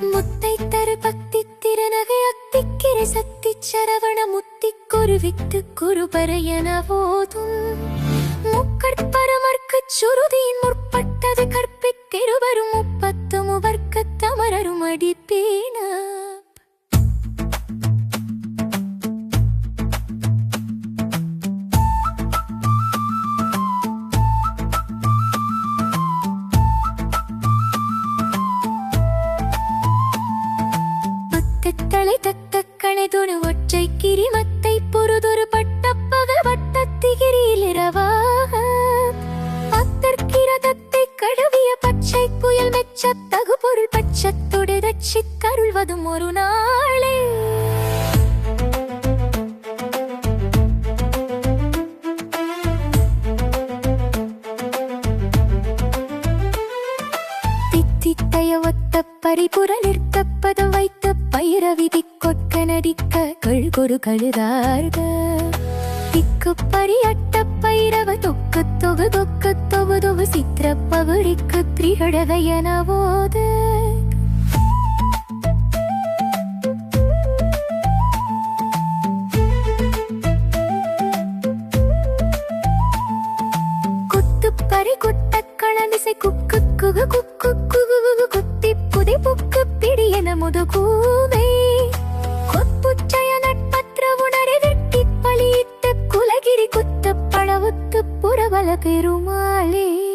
முத்தை தரு பக்தி திறனகை அத்திக்கிரை சக்தி சரவண முத்தி குருவித்து குருபரையன போதும் முக்கட்பரமர்க்கு சுருதியின் முற்பட்டது கற்பித்திருவரும் முப்பத்து முவர்க்க தமரரும் அடிப்பேன. பக்கத்தலை தக்க கணைதொரு ஒற்றை கிரிமத்தை பொறுதொரு பட்டப்பக வட்டத்திகிரியில் இரவாக. அத்தற்கிரதத்தை கடவிய பச்சை புயல் மெச்ச தகு பொருள் பட்சத்தோடு ரட்சிக்கருள்வதும் ஒரு நாளே. பரிபுற நிற்கப்பத வைத்த விதி கொட்க நடிக்க கழுகொரு கழுதார்க. திக்கு பரியட்ட பயிரவ தொக்கு தொகு தொக்கு தொகு தொகு சித்திர பகுரிக்கு திரிகடகையன போது குத்து பறி குட்ட களமிசை குக்கு குகு குக்கு குகு குகு குத்தி புதை புக்கு பிடியன முதுகூவே. கொப்புச்சய நட்பத்திர உணரை வெட்டி பலியிட்ட குலகிரி குத்த பழவுத்து புறவல பெருமாளே.